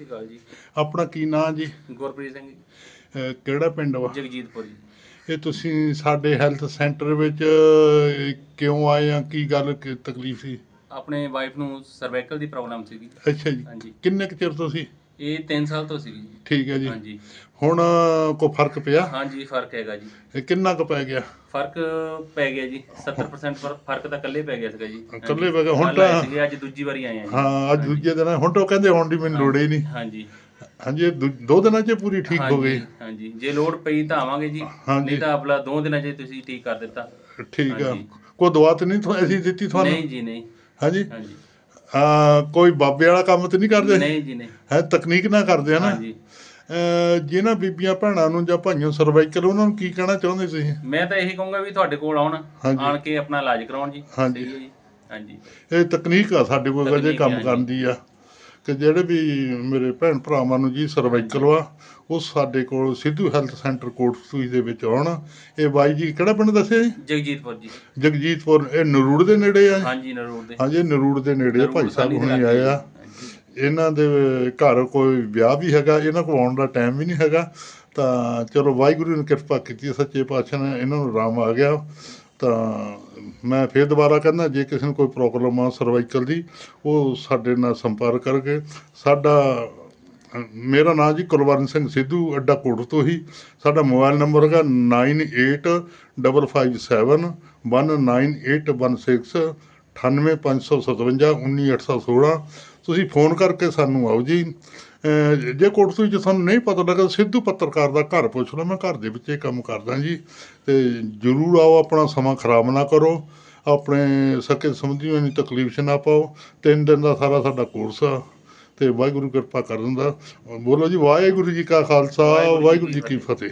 ਸ਼੍ਰੀ ਅਕਾਲ ਜੀ। ਆਪਣਾ ਕੀ ਨਾਂ ਜੀ? ਗੁਰਪ੍ਰੀਤ ਸਿੰਘ ਜੀ, ਅਹ ਕਿਹੜਾ ਪਿੰਡ ਵਾ? ਜਗਜੀਤਪੁਰ ਜੀ। ਇਹ ਤੁਸੀਂ ਸਾਡੇ ਹੈਲਥ ਸੈਂਟਰ ਵਿੱਚ ਅਹ, ਕਿਉਂ ਆਏ ਆ? ਕੀ ਗੱਲ ਕੀ ਤਕਲੀਫ ਸੀ? ਆਪਣੇ ਵਾਈਫ ਨੂੰ ਸਰਵਾਈਕਲ ਦੀ ਪ੍ਰੋਬਲਮ ਸੀਗੀ। ਅੱਛਾ ਜੀ। ਹਾਂਜੀ। ਕਿੰਨੇ ਕੁ ਚਿਰ ਤੋਂ ਸੀ? ਇਹ 3 ਸਾਲ ਤੋਂ ਜੀ। ਠੀਕ ਹੈ ਜੀ। ਹਾਂਜੀ। ਹੁਣ ਕੋ ਫ਼ਰਕ ਪਿਆ? ਹਾਂਜੀ ਫ਼ਰਕ ਹੈਗਾ ਜੀ। ਇਹ ਕਿੰਨਾ ਕੁ ਪੈ ਗਿਆ? ਫ਼ਰਕ ਪੈ ਗਿਆ ਜੀ। 70% ਫਰ- ਫ਼ਰਕ ਤਾਂ ਇਕੱਲੇ ਪੈ ਗਿਆ ਸੀਗਾ ਜੀ। ਇਕੱਲੇ ਪੈ ਗਿਆ, ਹੁਣ ਤਾਂ- ਸੀਗੇ, ਅੱਜ ਦੂਜੀ ਵਾਰੀ ਆਏ ਆ ਜੀ। ਹਾਂ ਅੱਜ ਦੂਜੇ ਦਿਨ ਹੁਣ ਤਾਂ ਉਹ ਕਹਿੰਦੇ ਹੁਣ ਦੀ ਮੈਨੂੰ ਲੋੜ ਹੀ ਨਹੀਂ। ਹਾਂਜੀ। ਹਾਂਜੀ ਇਹ ਦੂ- ਦੋ ਦਿਨਾਂ 'ਚ ਪੂਰੀ ਠੀਕ ਹੋ ਗਈ। ਹਾਂਜੀ। ਜੇ ਲੋੜ ਪਈ ਤਾਂ ਆਵਾਂਗੇ ਜੀ। ਹਾਂਜੀ। ਨਹੀਂ ਤਾਂ ਆਪਲਾ ਦੋ ਦਿਨਾਂ 'ਚ ਤੁਸੀਂ ਠੀਕ ਕਰ ਦਿੱਤਾ। ਠੀਕ ਆ। ਹਾਂਜੀ। ਕੋਈ ਦਵਾ ਤੇ ਨਹੀਂ ਤੁਹਾਨੂੰ ਦਿੱਤੀ ਤੁਹਾਨੂੰ? ਨਹੀਂ ਜੀ ਨਹੀਂ। ਹਾਂਜੀ। ਹਾਂਜੀ। ਕੋਈ ਬਾਬੇ ਵਾਲਾ ਕੰਮ ਤੇ ਨਹੀਂ ਕਰਦੇ? ਨਹੀਂ ਜੀ ਨਹੀਂ। ਹੈ ਤਕਨੀਕ ਨਾਲ ਕਰਦੇ ਆ ਨਾ? ਹਾਂਜੀ। ਜਿਹਨਾਂ ਬੀਬੀਆਂ ਭੈਣਾਂ ਨੂੰ ਜਾਂ ਭਾਈਆਂ ਸਰਵਾਈਕਲ ਉਹਨਾਂ ਨੂੰ ਕੀ ਕਹਿਣਾ ਚਾਹੁੰਦੇ ਤੁਸੀਂ? ਮੈਂ ਤਾਂ ਇਹੀ ਕਹੂੰਗਾ ਵੀ ਤੁਹਾਡੇ ਕੋਲ ਆਉਣ। ਆਣ ਕੇ ਆਪਣਾ ਇਲਾਜ ਕਰਾਉਣ ਜੀ। ਹਾਂਜੀ। ਜੀ। ਹਾਂਜੀ। ਇਹ ਤਕਨੀਕ ਆ ਸਾਡੇ ਕੋਲ ਤਕਨੀਕ ਕੰਮ ਆ, ਕਰਨ ਦੀ ਆ। ਕਿ ਜਿਹੜੇ ਵੀ ਮੇਰੇ ਭੈਣ ਭਰਾਵਾਂ ਨੂੰ ਜੀ ਸਰਵਾਈਕਲ ਵਾ ਉਹ ਸਾਡੇ ਕੋਲ ਸਿੱਧੂ ਹੈਲਥ ਸੈਂਟਰ ਕੋਟਸੂਈ ਦੇ ਵਿੱਚ ਆਉਣ। ਇਹ ਬਾਈ ਜੀ ਕਿਹੜਾ ਪਿੰਡ ਦੱਸਿਆ ਜੀ? ਜਗਜੀਤਪੁਰ ਜੀ। ਜਗਜੀਤਪੁਰ ਇਹ ਨਰੂੜ ਦੇ ਨੇੜੇ ਆ ਹਾਂਜੀ ਨਰੂੜ ਦੇ। ਹਾਂਜੀ ਨਰੂੜ ਦੇ ਨੇੜੇ ਆ ਭਾਈ ਸਾਹਿਬ ਹੁਣੇ ਆਏ ਆ। ਇਹਨਾਂ ਦੇ ਘਰ ਕੋਈ ਵਿਆਹ ਵੀ ਹੈਗਾ ਇਹਨਾਂ ਕੋਲ ਆਉਣ ਦਾ ਟਾਈਮ ਵੀ ਨਹੀਂ ਹੈਗਾ। ਤਾਂ ਚਲੋ ਵਾਹਿਗੁਰੂ ਨੇ ਕਿਰਪਾ ਕੀਤੀ ਸੱਚੇ ਪਾਤਸ਼ਾਹ ਨੇ ਇਹਨਾਂ ਨੂੰ ਆਰਾਮ ਆ ਗਿਆ। ਤਾਂ ਮੈਂ ਫਿਰ ਦੁਬਾਰਾ ਕਹਿੰਦਾ ਜੇ ਕਿਸੇ ਨੂੰ ਕੋਈ ਪ੍ਰੋਬਲਮ ਆ ਸਰਵਾਈਕਲ ਦੀ ਉਹ ਸਾਡੇ ਨਾਲ ਸੰਪਰਕ ਕਰਕੇ ਸਾਡਾ ਮੇਰਾ ਨਾਮ ਜੀ ਕੁਲਵਰਨ ਸਿੰਘ ਸਿੱਧੂ ਅੱਡਾ ਕੋਟ ਤੋਂ ਹੀ ਸਾਡਾ ਮੋਬਾਈਲ ਨੰਬਰ ਹੈਗਾ 985557 19816 98557 19816 ਤੁਸੀਂ ਫੋਨ ਕਰਕੇ ਸਾਨੂੰ ਆਓ ਜੀ ਜੇ ਕੋਟਸੂਈ ਚ ਤੁਹਾਨੂੰ ਨਹੀਂ ਪਤਾ ਲੱਗਾ ਸਿੱਧੂ ਪੱਤਰਕਾਰ ਦਾ ਘਰ ਪੁੱਛ ਲਓ ਮੈਂ ਘਰ ਦੇ ਵਿੱਚ ਇਹ ਕੰਮ ਕਰਦਾ ਜੀ। ਤੇ ਜਰੂਰ ਆਓ ਆਪਣਾ ਸਮਾਂ ਖਰਾਬ ਨਾ ਕਰੋ ਆਪਣੇ ਸਕੇ ਸਮਝੀਆਂ ਨੂੰ ਤਕਲੀਫ ਨਾ ਪਾਓ। ਤਿੰਨ ਦਿਨ ਦਾ ਸਾਰਾ ਸਾਡਾ ਕੋਰਸ ਆ ਤੇ ਵਾਹਿਗੁਰੂ ਕਿਰਪਾ ਕਰ ਦਿੰਦਾ ਬੋਲੋ ਜੀ ਵਾਹਿਗੁਰੂ ਜੀ ਕਾ ਖਾਲਸਾ ਵਾਹਿਗੁਰੂ ਜੀ ਕੀ ਫਤਿਹ।